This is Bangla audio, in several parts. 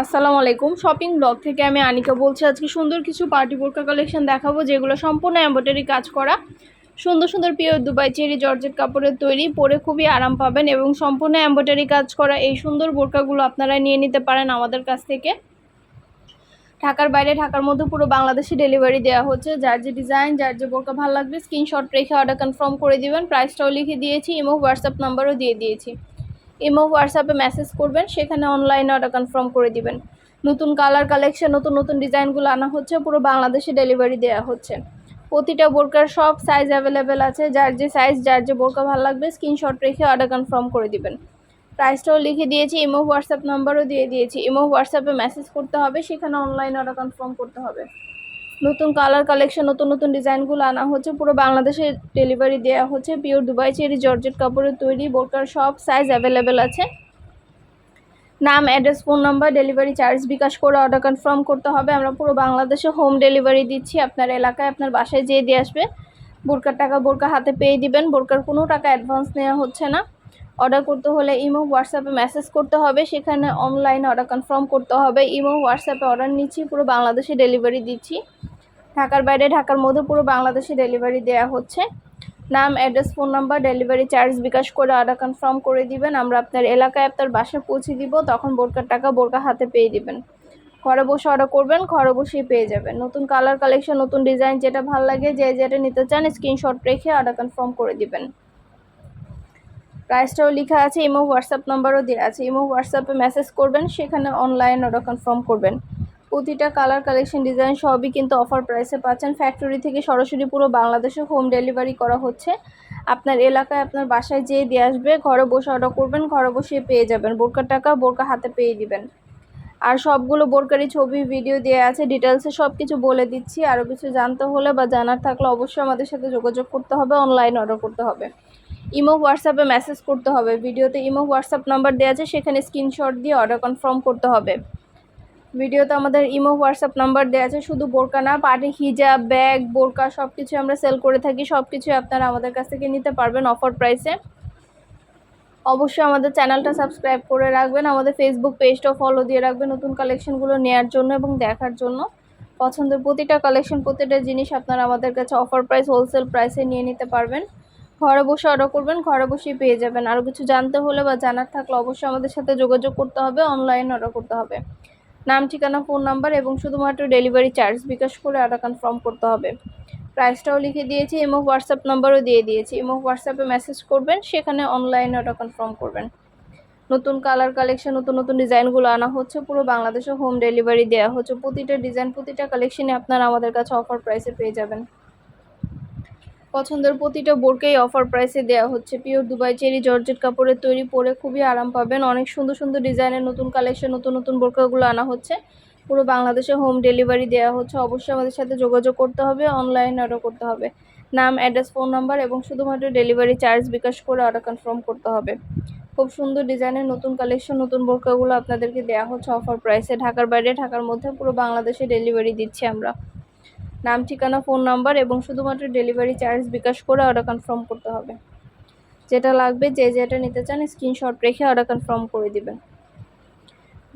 আসসালামু আলাইকুম। শপিং ব্লগ থেকে আমি আনিকা বলছি, আজকে সুন্দর কিছু পার্টি বোরকা কালেকশন দেখাবো, যেগুলো সম্পূর্ণ এম্ব্রয়ডারি কাজ করা। সুন্দর সুন্দর পিওর দুবাই চেরি জর্জেট কাপড়ের তৈরি, পরে খুবই আরাম পাবেন এবং সম্পূর্ণ এম্ব্রয়ডারি কাজ করা এই সুন্দর বোরকাগুলো আপনারা নিয়ে নিতে পারেন আমাদের কাছ থেকে। ঢাকার বাইরে, ঢাকার মধ্যে পুরো বাংলাদেশে ডেলিভারি দেওয়া হচ্ছে। যার যে ডিজাইন যার যে বোরকা ভালো লাগবে স্ক্রিনশট রেখে অর্ডার কনফার্ম করে দিবেন। প্রাইসটাও লিখে দিয়েছি এবং হোয়াটসঅ্যাপ নাম্বারও দিয়ে দিয়েছি। ইমো হোয়াটসঅ্যাপে মেসেজ করবেন, সেখানে অনলাইনে অর্ডার কনফার্ম করে দিবেন। নতুন কালার কালেকশন নতুন নতুন ডিজাইনগুলো আনা হচ্ছে, পুরো বাংলাদেশে ডেলিভারি দেওয়া হচ্ছে। প্রতিটা বোরকার সব সাইজ অ্যাভেলেবেল আছে, যার যে সাইজ যার যে বোরকা ভালো লাগবে স্ক্রিনশট রেখে অর্ডার কনফার্ম করে দিবেন। প্রাইসটাও লিখে দিয়েছি, ইমো হোয়াটসঅ্যাপ নাম্বারও দিয়ে দিয়েছি। ইমো হোয়াটসঅ্যাপে মেসেজ করতে হবে, সেখানে অনলাইনে অর্ডার কনফার্ম করতে হবে। নতুন কালার কালেকশন নতুন নতুন ডিজাইনগুলো আনা হচ্ছে। পুরো বাংলাদেশে ডেলিভারি দেওয়া হচ্ছে। পিওর দুবাই চেরি, জর্জেট কাপড়ের তৈরি, বোরকার সব সাইজ অ্যাভেলেবেল আছে। নাম address phone number delivery charge bKash করে অর্ডার কনফার্ম করতে হবে। আমরা পুরো বাংলাদেশে হোম ডেলিভারি দিচ্ছি আপনার এলাকায়। আপনার বাসায় যেয়ে দিয়ে আসবে। বোরকার টাকা বোরকা হাতে পেয়ে দিবেন। বোরকার কোনো টাকা অ্যাডভান্স নেওয়া হচ্ছে না। অর্ডার করতে হলে ইমো, হোয়াটসঅ্যাপে মেসেজ করতে হবে। সেখানে অনলাইনে অর্ডার কনফার্ম করতে হবে। ইমো, হোয়াটসঅ্যাপে অর্ডার নিচ্ছি। পুরো বাংলাদেশে ডেলিভারি দিচ্ছি। ঢাকার বাইরে, ঢাকার মধ্যে পুরো বাংলাদেশে ডেলিভারি দেওয়া হচ্ছে। নাম address phone number delivery charge bKash করে অর্ডার কনফার্ম করে দিবেন। আমরা আপনার এলাকায় আপনার বাসায় পৌঁছে দিব, তখন বোরকার টাকা বোরকা হাতে পেয়ে দিবেন। ঘরে বসে অর্ডার করবেন, ঘরে বসেই পেয়ে যাবেন। নতুন কালার কালেকশন নতুন ডিজাইন যেটা ভালো লাগে, যে যেটা নিতে চান স্ক্রিনশট রেখে অর্ডার কনফার্ম করে দিবেন। প্রাইসটাও লেখা আছে ইমো হোয়াটসঅ্যাপ নাম্বারও দেওয়া আছে। ইমো হোয়াটসঅ্যাপে মেসেজ করবেন, সেখানে অনলাইন অর্ডার কনফার্ম করবেন। প্রতিটা কালার কালেকশন ডিজাইন সবই কিন্তু অফার প্রাইসে পাচ্ছেন। ফ্যাক্টরি থেকে সরাসরি পুরো বাংলাদেশে হোম ডেলিভারি করা হচ্ছে। আপনার এলাকায় আপনার বাসায় যেয়ে দিয়ে আসবে, ঘরে বসে অর্ডার করবেন, ঘরে বসে পেয়ে যাবেন। বোরকার টাকা বোরকা হাতে পেয়ে দিবেন। আর সবগুলো বোরকারি ছবি ভিডিও দেওয়া আছে ডিটেলসে সব কিছু বলে দিচ্ছি। আরও কিছু জানতে হলে বা জানার থাকলে অবশ্যই আমাদের সাথে যোগাযোগ করতে হবে অনলাইন অর্ডার করতে হবে। ইমো হোয়াটসঅ্যাপে মেসেজ করতে হবে। ভিডিওতে ইমো হোয়াটসঅ্যাপ নাম্বার দেওয়া আছে, সেখানে স্ক্রিনশট দিয়ে অর্ডার কনফার্ম করতে হবে। ভিডিওতে আমাদের ইমো, হোয়াটসঅ্যাপ নাম্বার দেওয়া আছে, শুধু বোরকা না পার্টি হিজাব, ব্যাগ, বোরকা সব কিছু আমরা সেল করে থাকি সব কিছুই আপনারা আমাদের কাছ থেকে নিতে পারবেন অফার প্রাইসে অবশ্যই আমাদের চ্যানেলটা সাবস্ক্রাইব করে রাখবেন, আমাদের ফেসবুক পেজটাও ফলো দিয়ে রাখবেন নতুন কালেকশনগুলো নেওয়ার জন্য এবং দেখার জন্য। পছন্দের প্রতিটা কালেকশন প্রতিটা জিনিস আপনারা আমাদের কাছে অফার প্রাইস হোলসেল প্রাইসে নিয়ে নিতে পারবেন। ঘরে বসে অর্ডার করবেন, ঘরে বসেই পেয়ে যাবেন। আরও কিছু জানতে হলে বা জানার থাকলে অবশ্যই আমাদের সাথে যোগাযোগ করতে হবে অনলাইন অর্ডার করতে হবে। নাম, ঠিকানা, ফোন নাম্বার এবং শুধুমাত্র ডেলিভারি চার্জ বিকাশ করে অর্ডার কনফার্ম করতে হবে। প্রাইসটাও লিখে দিয়েছি, এমও হোয়াটসঅ্যাপ নাম্বারও দিয়ে দিয়েছি। এমও হোয়াটসঅ্যাপে মেসেজ করবেন, সেখানে অনলাইনে ওটা কনফার্ম করবেন। নতুন কালার কালেকশন নতুন নতুন ডিজাইনগুলো আনা হচ্ছে, পুরো বাংলাদেশে হোম ডেলিভারি দেওয়া হচ্ছে। প্রতিটা ডিজাইন প্রতিটা কালেকশনে আপনারা আমাদের কাছে অফার প্রাইসে পেয়ে যাবেন। পছন্দের প্রতিটা বোরকেই অফার প্রাইসে দেওয়া হচ্ছে। পিওর দুবাই চেরি, জর্জেট কাপড়ের তৈরি পরে খুবই আরাম পাবেন। অনেক সুন্দর সুন্দর ডিজাইনের নতুন কালেকশন নতুন নতুন বোরকাগুলো আনা হচ্ছে। পুরো বাংলাদেশে হোম ডেলিভারি দেওয়া হচ্ছে। অবশ্যই আমাদের সাথে যোগাযোগ করতে হবে অনলাইন অর্ডার করতে হবে। নাম অ্যাড্রেস ফোন নাম্বার এবং শুধুমাত্র ডেলিভারি চার্জ বিকাশ করে অর্ডার কনফার্ম করতে হবে। খুব সুন্দর ডিজাইনের নতুন কালেকশন নতুন বোরকাগুলো আপনাদেরকে দেওয়া হচ্ছে অফার প্রাইসে ঢাকার বাইরে, ঢাকার মধ্যে পুরো বাংলাদেশে ডেলিভারি দিচ্ছি আমরা। নাম, ঠিকানা, ফোন নাম্বার এবং শুধুমাত্র ডেলিভারি চার্জ বিকাশ করে অর্ডার কনফার্ম করতে হবে। যেটা লাগবে, যে যেটা নিতে চান স্ক্রিনশট রেখে অর্ডার কনফার্ম করে দিবেন।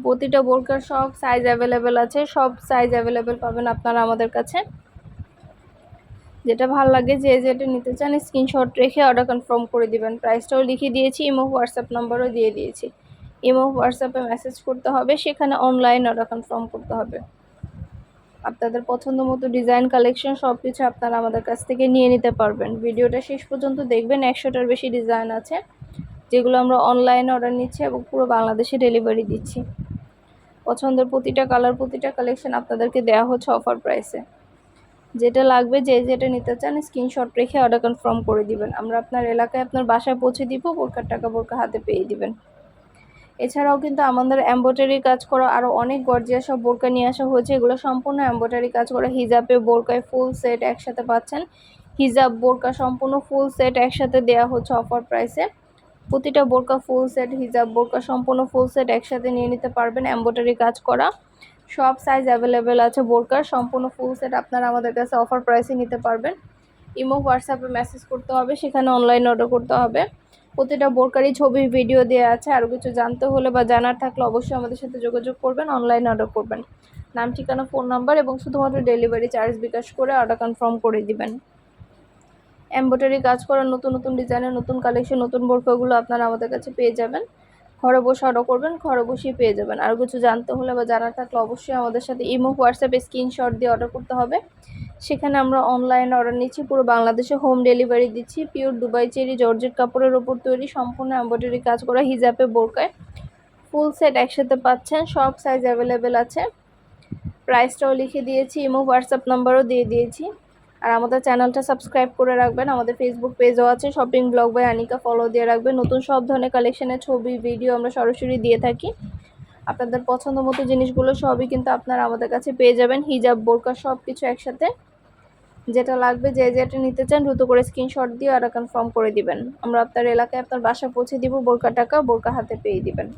প্রতিটা বোরকার সব সাইজ অ্যাভেলেবেল আছে, সব সাইজ অ্যাভেলেবেল পাবেন আপনারা আমাদের কাছে। যেটা ভালো লাগে, যে যেটা নিতে চান স্ক্রিনশট রেখে অর্ডার কনফার্ম করে দিবেন। প্রাইসটাও লিখে দিয়েছি ইমো হোয়াটসঅ্যাপ নাম্বারও দিয়ে দিয়েছি। ইমো হোয়াটসঅ্যাপে মেসেজ করতে হবে, সেখানে অনলাইন অর্ডার কনফার্ম করতে হবে। আপনাদের পছন্দ মতো ডিজাইন কালেকশন সব কিছু আপনারা আমাদের কাছ থেকে নিয়ে নিতে পারবেন। ভিডিওটা শেষ পর্যন্ত দেখবেন, একশোটার বেশি ডিজাইন আছে, যেগুলো আমরা অনলাইনে অর্ডার নিচ্ছি এবং পুরো বাংলাদেশে ডেলিভারি দিচ্ছি। পছন্দের প্রতিটা কালার প্রতিটা কালেকশন আপনাদেরকে দেওয়া হচ্ছে অফার প্রাইসে যেটা লাগবে, যে যেটা নিতে চান স্ক্রিনশট রেখে অর্ডার কনফার্ম করে দিবেন। আমরা আপনার এলাকায় আপনার বাসায় পৌঁছে দিব বোরকার টাকা বোরকা হাতে পেয়ে দিবেন। এছাড়াও কিন্তু আমাদের এম্ব্রয়ডারি কাজ করা আরও অনেক গর্জিয়া সব বোরকা নিয়ে আসা হয়েছে। এগুলো সম্পূর্ণ এম্ব্রয়ডারি কাজ করা। হিজাবে বোরকায় ফুল সেট একসাথে পাচ্ছেন। হিজাব বোরকা সম্পূর্ণ ফুল সেট একসাথে দেওয়া হচ্ছে অফার প্রাইসে প্রতিটা বোরকা ফুল সেট হিজাব বোরকা সম্পূর্ণ ফুল সেট একসাথে নিয়ে নিতে পারবেন এম্ব্রয়ডারি কাজ করা। সব সাইজ অ্যাভেলেবেল আছে বোরকার। সম্পূর্ণ ফুল সেট আপনারা আমাদের কাছে অফার প্রাইসে নিতে পারবেন। ইমো হোয়াটসঅ্যাপে মেসেজ করতে হবে, সেখানে অনলাইন অর্ডার করতে হবে। প্রতিটা বোরকারই ছবি ভিডিও দেওয়া আছে আরও কিছু জানতে হলে বা জানার থাকলে অবশ্যই আমাদের সাথে যোগাযোগ করবেন অনলাইন অর্ডার করবেন। নাম, ঠিকানা ফোন নাম্বার এবং শুধুমাত্র ডেলিভারি চার্জ বিকাশ করে অর্ডার কনফার্ম করে দিবেন। এমব্রয়ডারি কাজ করা, নতুন নতুন ডিজাইনের নতুন কালেকশন নতুন বোরকাগুলো আপনারা আমাদের কাছে পেয়ে যাবেন। ঘরে বসে অর্ডার করবেন, ঘরে বসেই পেয়ে যাবেন। আর কিছু জানতে হলে বা জানার থাকলে অবশ্যই আমাদের সাথে ইমো, হোয়াটসঅ্যাপে স্ক্রিনশট দিয়ে অর্ডার করতে হবে। সেখানে আমরা অনলাইন অর্ডার নিচ্ছি, পুরো বাংলাদেশে হোম ডেলিভারি দিচ্ছি পিওর দুবাই চেরি, জর্জেট কাপড়ের ওপর তৈরি, সম্পূর্ণ এমব্রয়ডারি কাজ করা হিজাবে বোরকায়। ফুল সেট একসাথে পাচ্ছেন, সব সাইজ অ্যাভেলেবেল আছে। প্রাইসটাও লিখে দিয়েছি ইমো হোয়াটসঅ্যাপ নাম্বারও দিয়ে দিয়েছি। আর আমাদের চ্যানেলটা সাবস্ক্রাইব করে রাখবেন, আমাদের ফেসবুক পেজও আছে shopping blog by Anika follow দিয়ে রাখবেন। নতুন সব ধরনের কালেকশনের ছবি ভিডিও আমরা সরাসরি দিয়ে থাকি। আপনাদের পছন্দ মতো জিনিসগুলো সবই কিন্তু আপনারা আমাদের কাছে পেয়ে যাবেন। হিজাব, বোরকা সব কিছু একসাথে। যেটা লাগবে, যে যেটা নিতে চান, দ্রুত করে স্ক্রিনশট দিয়ে আর কনফার্ম করে দিবেন। আমরা আপনার এলাকায় আপনার বাসা পৌঁছে দিব বোরকা টাকা, বোরকা হাতে পেয়ে দিবেন।